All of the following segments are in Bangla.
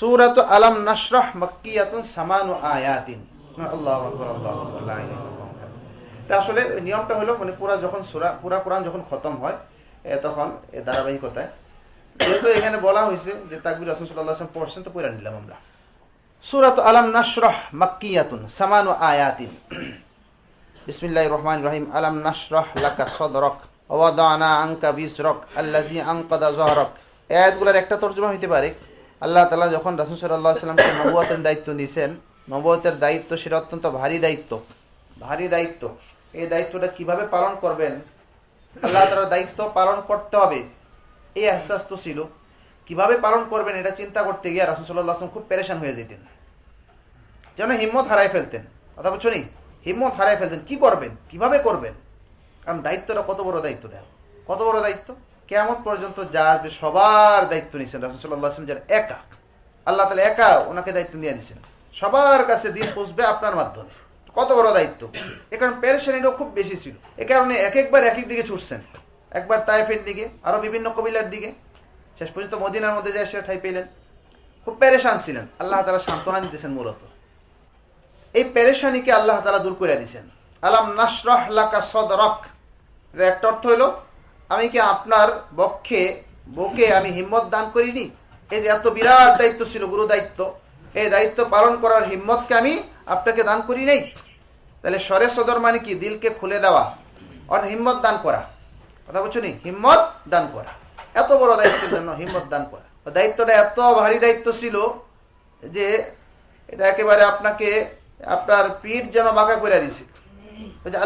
সুরাত আলাম নাশরাহ মাক্কিয়াতুন সামানু আয়াতিন আল্লাহু আকবার আল্লাহু ইল্লাল্লাহ আসলে নিয়মটা হলো মানে পুরা যখন সূরা, পুরা কোরআন যখন খতম হয় তখন ধারাবাহিকতায়। যেহেতু এখানে বলা হয়েছে যে তাকবির রাসূল সাল্লাল্লাহু আলাইহি ওয়াসাল্লাম পড়ছেন, তো পড়ে নিলাম আমরা। সুরাত আলাম নাশরাহ মাক্কিয়াতুন সামানু আয়াতিন। বিসমিল্লাহির রহমানির রহিম। আলাম নাশরাহ লাকা সাদরাক ওয়াদানা আনকা বিসরাক আল্লাযী আনকাদা যাহরাক এই আয়াতগুলোর একটা তর্জমা হইতে পারে আল্লাহ তালা যখন রাসূল আলাইহি সাল্লামকে নবুয়তের দায়িত্ব দিয়েছেন, নবুয়তের দায়িত্ব সেটা অত্যন্ত ভারী দায়িত্ব। ভারী দায়িত্ব। এই দায়িত্বটা কীভাবে পালন করবেন? আল্লাহ তাআলার দায়িত্ব পালন করতে হবে। এই আহসাস তো ছিল। কীভাবে পালন করবেন এটা চিন্তা করতে গিয়ে রাসূল সাল্লাল্লাহু আলাইহি ওয়াসাল্লাম খুব পেরেশান হয়ে যেতেন। যেন হিম্মত হারাই ফেলতেন। কথা বলছো নি? হিম্মত হারাই ফেলতেন। কি করবেন? কীভাবে করবেন? কারণ দায়িত্বটা কত বড় দায়িত্ব দেয়। কত বড় দায়িত্ব? কেমন পর্যন্ত যা আসবে সবার দায়িত্ব নিয়েছেন রাসুল্লাহ আসলাম যারা একা। আল্লাহ তালা একা ওনাকে দায়িত্ব দিয়ে দিচ্ছেন সবার কাছে দিন পৌঁছবে আপনার মাধ্যমে। কত বড় দায়িত্ব। এ কারণে পেরেশানিটাও খুব বেশি ছিল। এ কারণে এক একবার এক এক দিকে ছুটছেন। একবার তাইফের দিকে আরও বিভিন্ন কবিলার দিকে। শেষ পর্যন্ত মদিনার মধ্যে যায় সে ঠাই পেলেন। খুব প্যারেশান ছিলেন। আল্লাহ তালা সান্ত্বনা দিতেছেন মূলত। এই প্যারেশানিকে আল্লাহ তালা দূর করে দিয়েছেন আলাম নাসরাহ লাকা সদরক। একটা অর্থ হইল আমি কি আপনার বক্ষে বকে আমি হিম্মত দান করিনি? এই যে এত বিরাট দায়িত্ব ছিল, গুরু দায়িত্ব। এই দায়িত্ব পালন করার হিম্মতকে আমি আপনাকে দান করি নেই। তাহলে সরে সদর মানে কি? দিলকে খুলে দেওয়া। অর্থাৎ হিম্মত দান করা। কথা বলছো নি? হিম্মত দান করা। এত বড় দায়িত্বের জন্য হিম্মত দান করা। দায়িত্বটা এত ভারী দায়িত্ব ছিল যে এটা একেবারে আপনাকে, আপনার পিঠ যেন বাঁকা করে দিছে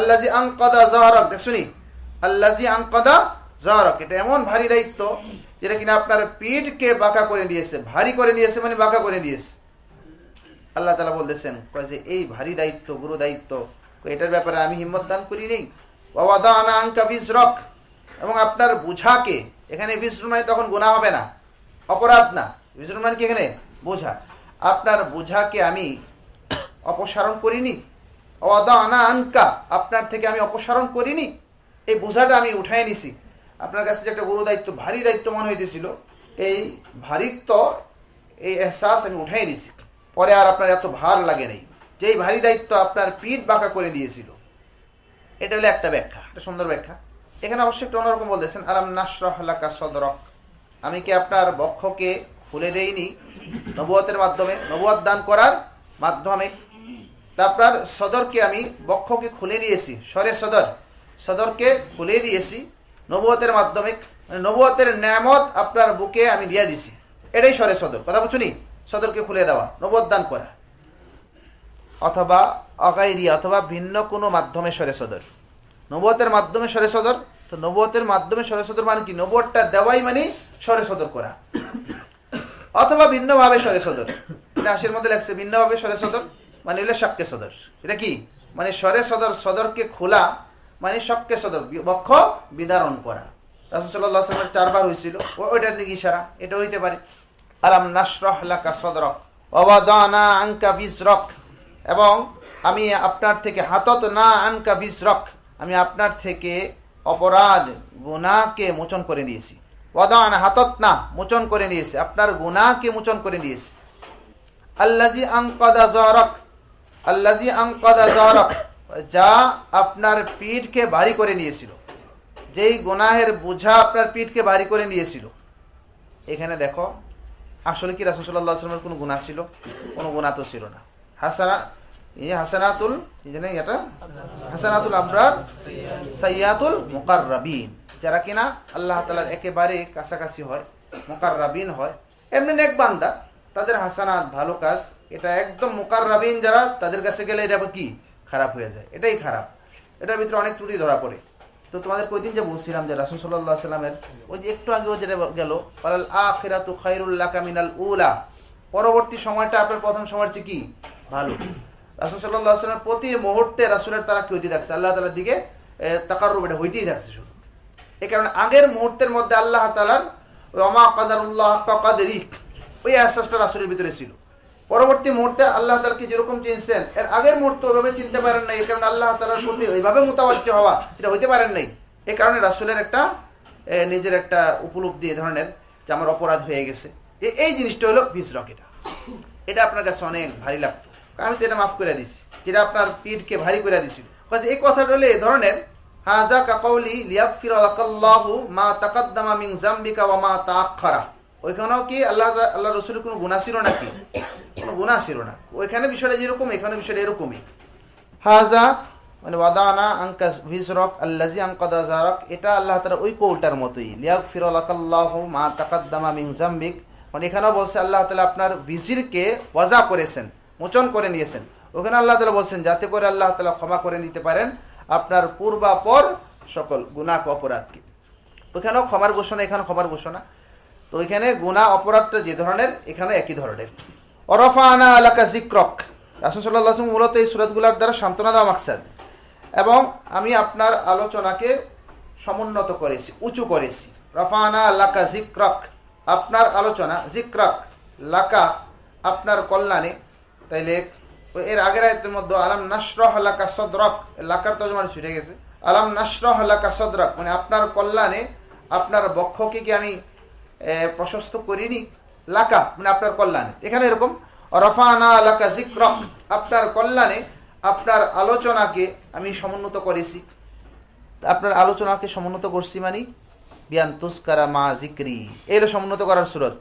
আল্লাজি আংকদা জহরক দেখ শুনি আল্লাজি আংকদা জহরক এটা এমন ভারী দায়িত্ব যেটা কিনা আপনার পিঠকে বাঁকা করে দিয়েছে, ভারী করে দিয়েছে মানে বাঁকা করে দিয়েছে। আল্লাহ তালা বলতেছেন যে এই ভারী দায়িত্ব, গুরু দায়িত্ব এটার ব্যাপারে আমি হিম্মত দান করি নেই। ওয়াদানা আংকা বিজরক। এবং আপনার বুঝাকে, এখানে বিষ্ণু মানে তখন গুণা হবে না, অপরাধ না। বিষ্ণু মানে কি এখানে? বোঝা। আপনার বোঝাকে আমি অপসারণ করিনি। অদানা আনকা, আপনার থেকে আমি অপসারণ করিনি। এই বোঝাটা আমি উঠাই নিছি। আপনার কাছে যে একটা গুরু দায়িত্ব, ভারী দায়িত্ব মনে হইতেছিল, এই ভারিত্ব, এই এহসাস আমি উঠাই নিছি। পরে আর আপনার এত ভার লাগে নেই। যে এই ভারী দায়িত্ব আপনার পিঠ বাঁকা করে দিয়েছিল, এটা হলো একটা ব্যাখ্যা, একটা সুন্দর ব্যাখ্যা। এখানে অবশ্যই একটু অন্যরকম বলতেছেন, আলাম নাসরাহ্লাকা সদরক। আমি কি আপনার বক্ষকে খুলে দেইনি নবুয়তের মাধ্যমে? নবুয়ত দান করার মাধ্যমে। আপনার সদরকে আমি বক্ষকে খুলে দিয়েছি। সরে সদর। সদরকে খুলে দিয়েছি, নবুয়তের মাধ্যমে মানে নবুয়তের ন্যামত আপনার বুকে আমি দিয়ে দিছি। এটাই সরে সদর। কথা বুঝুনি সদরকে খুলে দেওয়া, নবুয়ত দান করা। অথবা অগাইরি, অথবা ভিন্ন কোনো মাধ্যমে সরে সদর। নবুয়তের মাধ্যমে সরে সদর, তো নবুয়তের মাধ্যমে সরে সদর মানে কি? নবুয়তটা দেওয়াই মানে সরে সদর করা। অথবা ভিন্নভাবে সরে সদর। এটা আশির মধ্যে লাগছে ভিন্নভাবে সরে সদর মানে হলো সবকে সদর। এটা কি? মানে সরে সদর, সদরকে খোলা মানে সবকে সদর বক্ষ, বিদারণ করা। রাসুসাল্লাহামের চারবার হয়েছিল ওইটার দিকে ইশারা, এটা হইতে পারে। আলাম নাসরহ লাকা সদরক অবাদানা আনকা বিসরক এবং আমি আপনার থেকে হাতত না আনকা বিসরক আমি আপনার থেকে অপরাধ গুনাহকে মোচন করে দিয়েছি। ওয়াদান হাতত না মোচন করে দিয়েছে। আপনার গুনাহকে মোচন করে দিয়েছে। আল্লাজি আংকাদা জরক আল্লাজি আংকাদা জরক। যা আপনার পিঠকে ভারী করে দিয়েছিল যেই গুনাহের বোঝা আপনার পিঠকে ভারী করে দিয়েছিল এখানে দেখো, আসলে কি রাসুসাল্লাহ আসলামের কোনো গুণা ছিল? কোনো গুণা তো ছিল না। হাসানা, এই হাসানাতুল কি এটা? হাসানাতুল আবরার, সাইয়াতুল মুকাররাবিন। যারা কিনা আল্লাহ তালার একেবারে কাছাকাছি হয়, মোকাররাবিন হয়। এমনি নেক বান্দা, তাদের হাসানাত ভালো কাজ। এটা একদম মোকাররাবিন যারা, তাদের কাছে গেলে এটা কি? খারাপ হয়ে যায়। এটাই খারাপ। এটার ভিতরে অনেক ত্রুটি ধরা পড়ে। তো তোমাদের কই দিন যে বলছিলাম যে রাসুল সাল্লাহ সাল্লামের ওই যে একটু আগেও যেটা গেল পালাল আখিরাতু খাইরুল্লাহ কামিনাল উলা। পরবর্তী সময়টা আপনার প্রথম সময়ের চেয়ে কি? ভালো। রাসুল সাল্লাহ সাল্লামের প্রতি মুহূর্তে রাসুলের তারা কি হইতে থাকছে? আল্লাহ তালার দিকে তাকার রূপ এটা হইতেই থাকছে শুধু। এই কারণে আগের মুহূর্তের মধ্যে আল্লাহ তালার রমা কাদারুল্লাহ কাদেরিক। ওই আশ্বাসটা রাসুলের ভিতরে ছিল। পরবর্তী মুহূর্তে আল্লাহ তালাকে যেরকম চিনছেন, এর আগের মুহূর্তে ওইভাবে চিনতে পারেন নাই কারণ আল্লাহ তালার প্রতি ওইভাবে মোতাবাজ্য হওয়া এটা হইতে পারেন নাই। এই কারণে রাসুলের একটা নিজের একটা উপলব্ধি এ ধরনের যে আমার অপরাধ হয়ে গেছে। এই জিনিসটা হলো বিজরক এটা এটা আপনার কাছে অনেক ভারী লাগতো। আমি তো এটা মাফ করে দিছি। যেটা আপনার পিঠকে ভারী করে দিছিল। এই কথাটা হলে এই ধরনের হাজা কাকাউলি লিয়াগফির লাকাল্লাহু মা তাকাদ্দামা মিন জামবিকা ওয়া মা তাআখারা ওইখানেও কি আল্লাহ আল্লাহ রসুলের কোনো গুনাহ ছিল নাকি? গুনাহ ছিল না। ওইখানে বিষয়টা যেরকম, এখানে বিষয়টা এরকমই। হাজা মানে ওয়াদানা আঙ্কাস ভিজরক আল্লাজি আঙ্কাদা জারক এটা আল্লাহ তাআলা ওই কৌলটার মতোই। লিয়াগফির লাকাল্লাহু মা তাকাদ্দামা মিন জামবিক মানে এখানেও বলছে আল্লাহ তাআলা আপনার ভিজিরকে ওয়াজা করেছেন, মোচন করে নিয়েছেন। ওখানে আল্লাহ তাআলা বলছেন, যাতে করে আল্লাহ তাআলা ক্ষমা করে দিতে পারেন আপনার পূর্বাপর সকল গুনাহ অপরাধকে। ওখানেও ক্ষমার ঘোষণা এখানে ক্ষমার ঘোষণা। তো ওইখানে গুনাহ অপরাধটা যে ধরনের এখানে একই ধরনের। অরফা আলাকা জিক্রক রাসুসাল্লাহ মূলত এই সুরতগুলার দ্বারা সান্ত্বনা দেওয়া মাকসাদ। এবং আমি আপনার আলোচনাকে সমুন্নত করেছি, উঁচু করেছি। রফানা লাকা জিক্রক আপনার আলোচনা জিক্রক লাকা আপনার কল্যাণে। তাইলে এর আগের আয়তের মধ্যে আলাম নাসরহ লাকা সদরক লাকার তজমান ছুটে গেছে। আলাম নাসরহ লাকা সদরক মানে আপনার কল্যাণে, আপনার বক্ষকে কি আমি প্রশস্ত করিনি? লাকা মানে আপনার কল্যাণে। এখানে এরকম রফানা লাকা জিক্রক আপনার কল্যাণে আপনার আলোচনাকে আমি সমুন্নত করেছি। আপনার আলোচনাকে সমুন্নত করছি মানে বিয়ান তুস্কারা মা জিক্রি এলো সমুন্নত করার সুরত।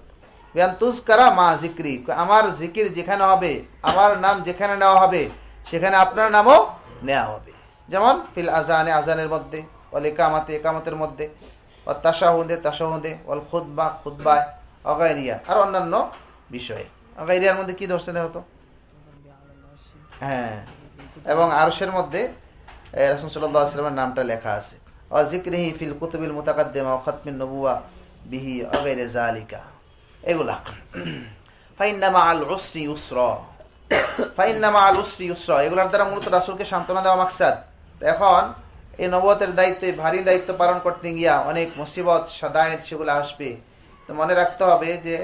বিয়ান তুস্কারা মা জিক্রি আমার জিকির যেখানে হবে, আমার নাম যেখানে নেওয়া হবে, সেখানে আপনার নামও নেওয়া হবে। যেমন, ফিল আজানে আজানের মধ্যে অল একামাতে একামতের মধ্যে ও তাসাহুদে তাসাহুদে অল খুদ্া খুদ্বায় অগাইরিয়া। আর অন্যান্য বিষয়ে। অগাইরিয়ার মধ্যে কি ধরছে হতো হ্যাঁ। এবং আরশের মধ্যে রাসুল সাল্লাহ নামটা লেখা আছে। অজিক্রিহি ফিল কুতুবিল মুতাকাদ্দেমা খতমিন নবুয়া বিহি অগৈরে জালিকা এগুলা। ফাইন্নামা আল উসরি উসর ফাইন্নামা আল উসরি উসর এগুলার দ্বারা মূলত রাসুলকে সান্ত্বনা দেওয়া মাকসাদ। এখন এই নবতের দায়িত্ব ভারী দায়িত্ব পালন করতে গিয়া অনেক মুসিবত, সাদায়ত সেগুলো আসবে। তো মনে রাখতে হবে যে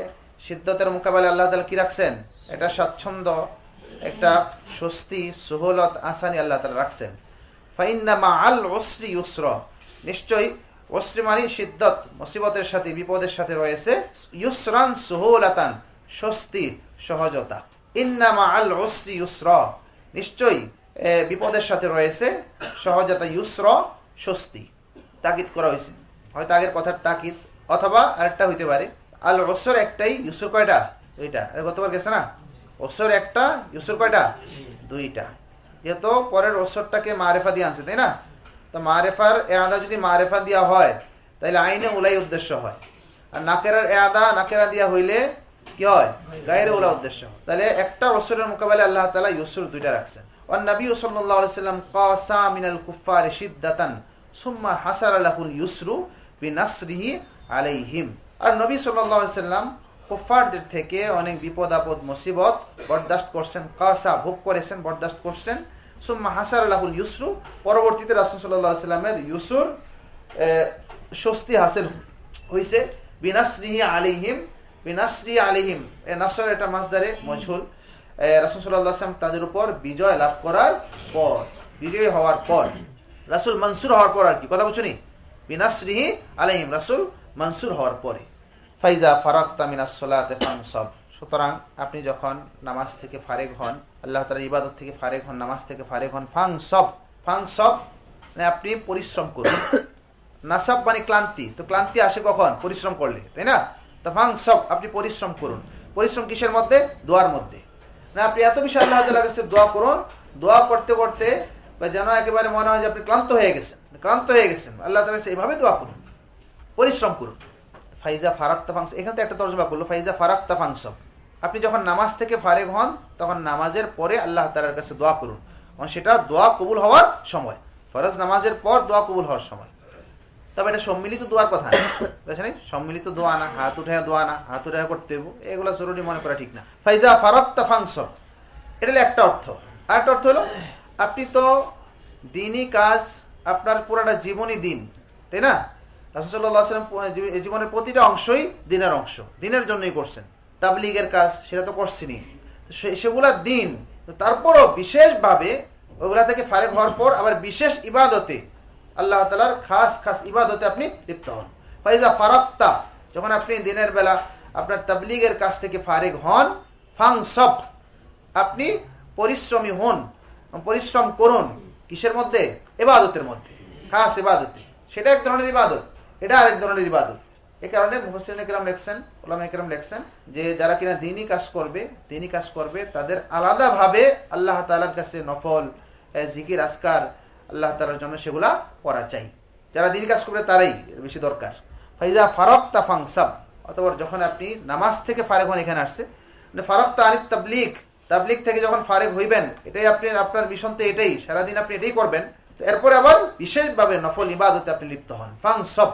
সিদ্ধতের মোকাবেলায় আল্লাহ তালা কি রাখছেন? এটা স্বাচ্ছন্দ্য, একটা স্বস্তি, সুহলত, আসানি আল্লাহ তালা রাখছেন। ফাইন্নামা আল ওসরি ইউসর। নিশ্চয়ই ওসরি মানে সিদ্ধত মুসিবতের সাথে, বিপদের সাথে রয়েছে। ইউসরান সুহলাতান স্বস্তির সহজতা। ইন্নামা আল ওসরি ইউসর। নিশ্চয়ই বিপদের সাথে রয়েছে, সহজতা, ইউসর, স্বস্তি। তাকিদ করা হয়েছে। হয়তো আগের কথার তাকিদ অথবা আরেকটা হইতে পারে। আল অসর একটাই, ইউসুর কয়টা? দুইটা। আরে গতবার গেছে না? অসর একটা, ইউসুর কয়টা? দুইটা। যেহেতু পরের অসরটাকে মারেফা দিয়ে আনছে, তাই না? তো মারেফার এ আদা যদি মারেফা দেওয়া হয়, তাহলে আইনে উলাই উদ্দেশ্য হয়। আর নাকের এ আদা নাকেরা দেওয়া হইলে কি হয়? গায়ের উলা উদ্দেশ্য তাহলে একটা অসরের মোকাবেলা আল্লাহ তালা ইউসুর দুইটা রাখছেন। আর নবী সাল্লাম কাসা কুফার সিদ্দাতান সুম্মা হাসার আল্লাহুল ইউসরু বিনাসরিহি আলাইহিম। আর নবী সাল্লাম কুফারদের থেকে অনেক বিপদ, আপদ, মুসিবত বরদাস্ত করছেন কাসা ভোগ করেছেন, বরদাস্ত করছেন। সুম্মা হাসার আল্লাহুল ইউসরু। পরবর্তীতে রাসুল সাল্লামের ইউসুর স্বস্তি হাসিল হয়েছে বিনাশ্রিহি আলিহিম বিনাশ্রী আলিহিম এ, নাসর এটা মাসদারে মজহুল। রাসুল সাল্লাম তাদের উপর বিজয় লাভ করার পর, বিজয়ী হওয়ার পর, রাসুল মনসুর হওয়ার পর আর কি। কথা বুঝুনি বিনাশ্রীহি আলিহিম রাসুল মনসুর হওয়ার পরে। ফাইজা ফারাক্তা মিনাস সালাতে ফানসাব। সুতরাং আপনি যখন নামাজ থেকে ফারেক হন, আল্লাহ তাআলার ইবাদত থেকে ফারেক হন, নামাজ থেকে ফারেক হন ফাংসব ফাংসব মানে আপনি পরিশ্রম করুন। নাসাব মানে ক্লান্তি। তো ক্লান্তি আসে কখন? পরিশ্রম করলে, তাই না? তো ফাংসব আপনি পরিশ্রম করুন। পরিশ্রম কিসের মধ্যে? দোয়ার মধ্যে। না আপনি এত বেশি আল্লাহ তাআলার কাছে দোয়া করুন, দোয়া করতে করতে বা যেন একেবারে মনে হয় যে আপনি ক্লান্ত হয়ে গেছেন, ক্লান্ত হয়ে গেছেন। আল্লাহ তাআলার কাছে এইভাবে দোয়া করুন। পরিশ্রম করুন। ফাইজা ফারাক্তা ফাংস এখানে তো একটা তর্জমা করল, ফাইজা ফারাক্তা ফাংস আপনি যখন নামাজ থেকে ফারেক হন, তখন নামাজের পরে আল্লাহ তালার কাছে দোয়া করুন। কারণ সেটা দোয়া কবুল হওয়ার সময়। ফরজ নামাজের পর দোয়া কবুল হওয়ার সময়। তবে এটা সম্মিলিত দোয়ার কথা না। সম্মিলিত দোয়া না, হাত উঠে দোয়া না, হাত উঠে করতে এগুলো জরুরি মনে করা ঠিক না। ফাইজা ফারাক্তা ফাংস এটা হলো একটা অর্থ। আর একটা অর্থ হলো, আপনি তো দিনই কাজ, আপনার পুরাটা জীবনই দিন, তাই না? রাসুসাল্লাহাম জীবনের প্রতিটা অংশই দিনের অংশ। দিনের জন্যই করছেন। তাবলিগের কাজ, সেটা তো করছেনি সেগুলা দিন। তারপরও বিশেষভাবে ওইগুলা থেকে ফারেক হওয়ার পর আবার বিশেষ ইবাদতে আল্লাহ তালার খাস খাস ইবাদতে আপনি লিপ্ত হন। ফাইজা ফারাক্তা, যখন আপনি দিনের বেলা আপনার তাবলিগের কাছ থেকে ফারেক হন ফাং সব আপনি পরিশ্রমী হন, পরিশ্রম করুন কিসের মধ্যে? এবাদতের মধ্যে। খাস এবাদতে সেটা এক ধরনের ইবাদত। এটা আরেক ধরনের ইবাদত। এ কারণে মুহসিন একরাম লেখছেন, ওলামা একরাম লেখছেন যে যারা কিনা দিনই কাজ করবে, দিনই কাজ করবে, তাদের আলাদাভাবে আল্লাহ তালার কাছে নফল জিকির আসকার আল্লাহ তালার জন্য সেগুলা করা চাই। যারা দিনই কাজ করবে তারাই বেশি দরকার। ফাইজা ফারক তা ফাংসাব অথবা যখন আপনি নামাজ থেকে ফারেক হন এখানে আসছে মানে ফারক তা আনিত তাবলিক তাবলিক থেকে যখন ফারেক হইবেন, এটাই আপনি, আপনার মিশন তো এটাই, সারাদিন আপনি এটাই করবেন এরপরে আবার বিশেষভাবে নফল ইবাদতে আপনি লিপ্ত হন। ফাংসব।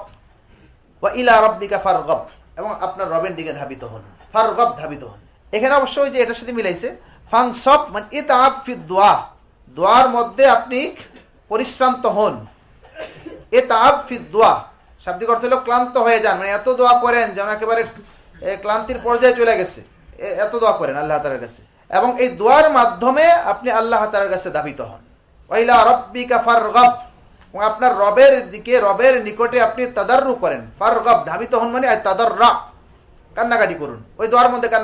ওয়া ইলা রব্বিকা ফারগব। এবং আপনার রবের দিকে ধাবিত হন। ফারগব ধাবিত হন। এখানে অবশ্যই যে এটার সাথে মিলাইছে ফাংসব মানে ইতাআব ফি দোয়া। দোয়ার মধ্যে আপনি পরিশ্রান্ত হন। এ তাআব ফি দোয়া। শাব্দিক অর্থ হলো ক্লান্ত হয়ে যান। মানে এত দোয়া করেন যেন একেবারে ক্লান্তির পর্যায়ে চলে গেছে। এত দোয়া করেন আল্লাহ তালার কাছে। এবং এই দোয়ার মাধ্যমে আপনি আল্লাহ তালার কাছে ধাবিত হন। ওয়াইলা রব্বিকা ফারগব। এবং আপনার রবের দিকে, রবের নিকটে আপনি তাদাররু করেন। ফারগব, ধাবিত হন মানে তাদার রা কান্নাকাটি করুন। ওই দোয়ার মধ্যে